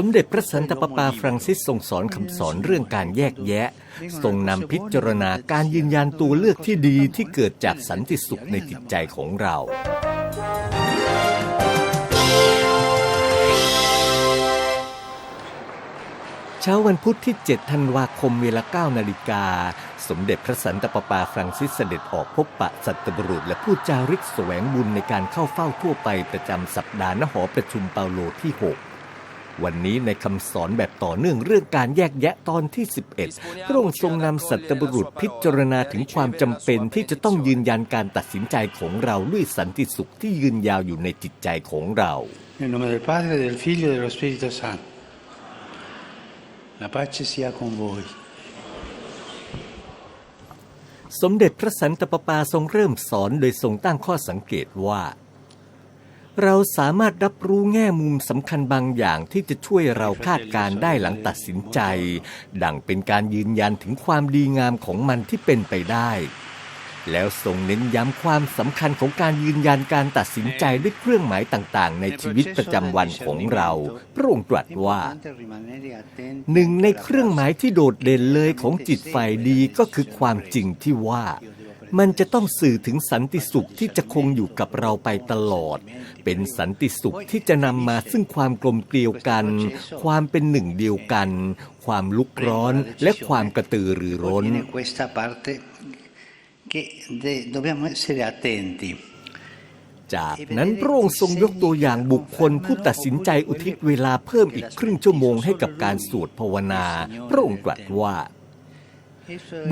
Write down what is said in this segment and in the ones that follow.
สมเด็จพระสันตะปาปาฟรังซิสทรงสอนคำสอนเรื่องการแยกแยะ ทรงนำพิจารณาการยืนยันตัวเลือกที่ดีที่เกิดจากสันติสุขในจิตใจของเราเช้าวันพุธที่ 7 ธันวาคมเวลา 9 นาฬิกา สมเด็จพระสันตะปาปาฟรังซิสเสด็จออกพบปะสัตบุรุษและผู้จาริกแสวงบุญในการเข้าเฝ้าทั่วไปประจำสัปดาห์ณหอประชุมเปาโลที่ 6 วันนี้ในคำสอนแบบต่อเนื่องเรื่องการแยกแยะตอนที่ 11 พระองค์ทรงนำสัตบุรุษพิจารณาถึงความจำเป็นที่จะต้องยืนยันการตัดสินใจของเราด้วยสันติสุขที่ยืนยาวอยู่ในจิตใจของเราสมเด็จพระสันตะปาปาทรงเริ่มสอนโดยทรงตั้งข้อสังเกตว่า เราสามารถรับรู้แง่มุมสำคัญบางอย่างที่จะช่วยเราคาดการได้หลังตัดสินใจ ดังเป็นการยืนยันถึงความดีงามของมันที่เป็นไปได้ แล้วทรงเน้นย้ำความสำคัญของการยืนยันการตัดสินใจด้วยเครื่องหมายต่างๆ ในชีวิตประจำวันของเรา พระองค์ตรัสว่าหนึ่งในเครื่องหมายที่โดดเด่นเลยของจิตฝ่ายดีก็คือความจริงที่ว่า มันจะต้องสื่อถึงสันติสุขที่จะคงอยู่กับเราไปตลอด เป็นสันติสุขที่จะนำมาซึ่งความกลมเกลียวกัน ความเป็นหนึ่งเดียวกัน ความลุกร้อนและความกระตือรือร้น Viene questa parte che de- dobbiamo essere attenti. จากนั้นพระองค์ทรงยกตัวอย่างบุคคลผู้ตัดสินใจอุทิศเวลาเพิ่มอีกครึ่งชั่วโมงให้กับการสวดภาวนา พระองค์ตรัสว่า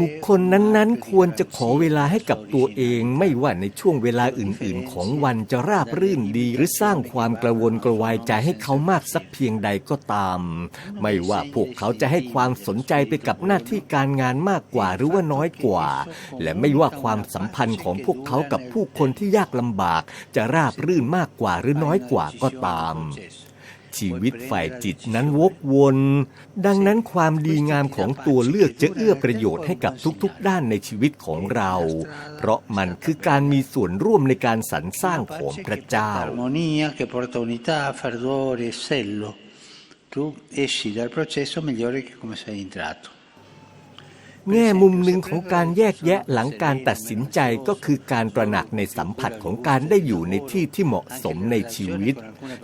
บุคคลนั้นๆ ควรจะขอเวลาให้กับตัวเอง ไม่ว่าในช่วงเวลาอื่นๆ ของวันจะราบรื่นดี หรือสร้างความกระวนกระวายใจให้เขามากสักเพียงใดก็ตาม ไม่ว่าพวกเขาจะให้ความสนใจไปกับหน้าที่การงานมากกว่าหรือว่าน้อยกว่า และไม่ว่าความสัมพันธ์ของพวกเขากับผู้คนที่ยากลำบาก จะราบรื่นมากกว่าหรือน้อยกว่าก็ตาม ชีวิตฝ่ายจิตนั้นวกวน ดังนั้นความดีงามของตัวเลือกจะเอื้อประโยชน์ให้กับทุกๆ ด้านในชีวิตของเรา เพราะมันคือการมีส่วนร่วมในการสรรสร้างของพระเจ้า Tu esci dal processo migliore che come sei entrato. แง่มุมหนึ่งของการแยกแยะหลังการตัดสินใจก็คือการตระหนักในสัมผัสของการได้อยู่ในที่ที่เหมาะสมในชีวิต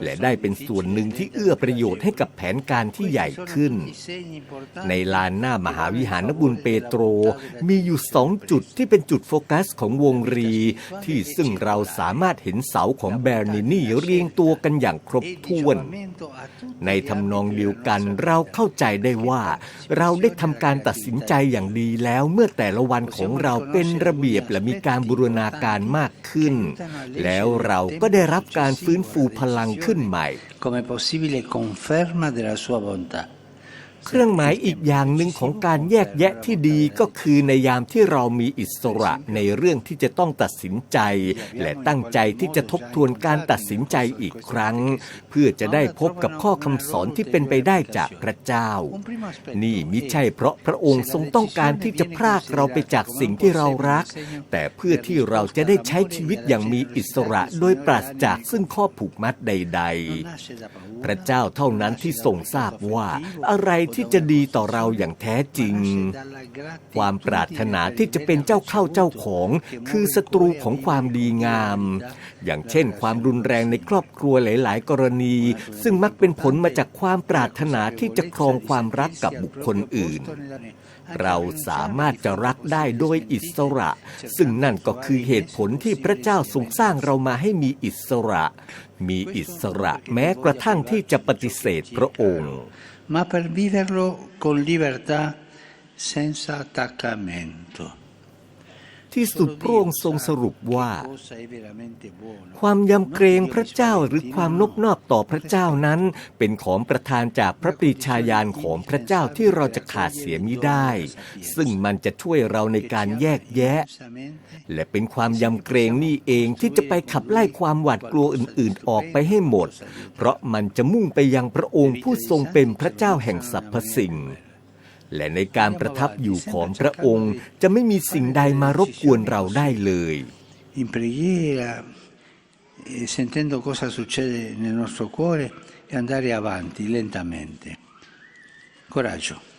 และได้เป็นส่วนหนึ่งที่เอื้อประโยชน์ให้กับแผนการที่ใหญ่ขึ้น ในลานหน้ามหาวิหารนบุญเปโตรมีอยู่สองจุดที่เป็นจุดโฟกัสของวงรี ที่ซึ่งเราสามารถเห็นเสาของแบรนินี่เรียงตัวกันอย่างครบถ้วน ในทำนองเดียวกันเราเข้าใจได้ว่า เราได้ทำการตัดสินใจอย่างดีแล้วเมื่อแต่ละวันของเราเป็นระเบียบและมีการบูรณาการมากขึ้น แล้วเราก็ได้รับการฟื้นฟูพลังขึ้นใหม่ เครื่องหมายอีกอย่างหนึ่งของการแยกแยะที่ดีก็คือในยามที่เรามีอิสระในเรื่องที่จะต้องตัดสินใจ และตั้งใจที่จะทบทวนการตัดสินใจอีกครั้ง เพื่อจะได้พบกับข้อคำสอนที่เป็นไปได้จากพระเจ้า นี่มิใช่เพราะพระองค์ทรงต้องการที่จะพรากเราไปจากสิ่งที่เรารัก แต่เพื่อที่เราจะได้ใช้ชีวิตอย่างมีอิสระโดยปราศจากซึ่งข้อผูกมัดใด ๆ พระเจ้าเท่านั้นที่ทรงทราบว่าอะไรที่จะดีต่อเราอย่างแท้จริง ความปรารถนาที่จะเป็นเจ้าเข้าเจ้าของ คือศัตรูของความดีงาม อย่างเช่น ความรุนแรงในครอบครัวหลาย ๆ กรณี ซึ่งมักเป็นผลมาจากความปรารถนาที่จะครองความรักกับบุคคลอื่น เราสามารถจะรักได้โดยอิสระ ซึ่งนั่นก็คือเหตุผลที่พระเจ้าทรงสร้างเรามาให้มีอิสระ มีอิสระแม้กระทั่งที่จะปฏิเสธพระองค์ ma per viverlo con libertà senza attaccamento. ที่สุดพระองค์ทรงสรุปว่า ความยำเกรงพระเจ้าหรือความนบนอบต่อพระเจ้านั้น เป็นของประทานจากพระปรีชาญาณของพระเจ้าที่เราจะขาดเสียมิได้ ซึ่งมันจะช่วยเราในการแยกแยะ และเป็นความยำเกรงนี่เองที่จะไปขับไล่ความหวาดกลัวอื่นๆ ออกไปให้หมด เพราะมันจะมุ่งไปยังพระองค์ผู้ทรงเป็นพระเจ้าแห่งสรรพสิ่ง และในการประทับอยู่ของพระองค์ จะไม่มีสิ่งใดมารบกวนเราได้เลย In preghiera e sentendo cosa succede nel nostro cuore e andare avanti lentamente. Coraggio.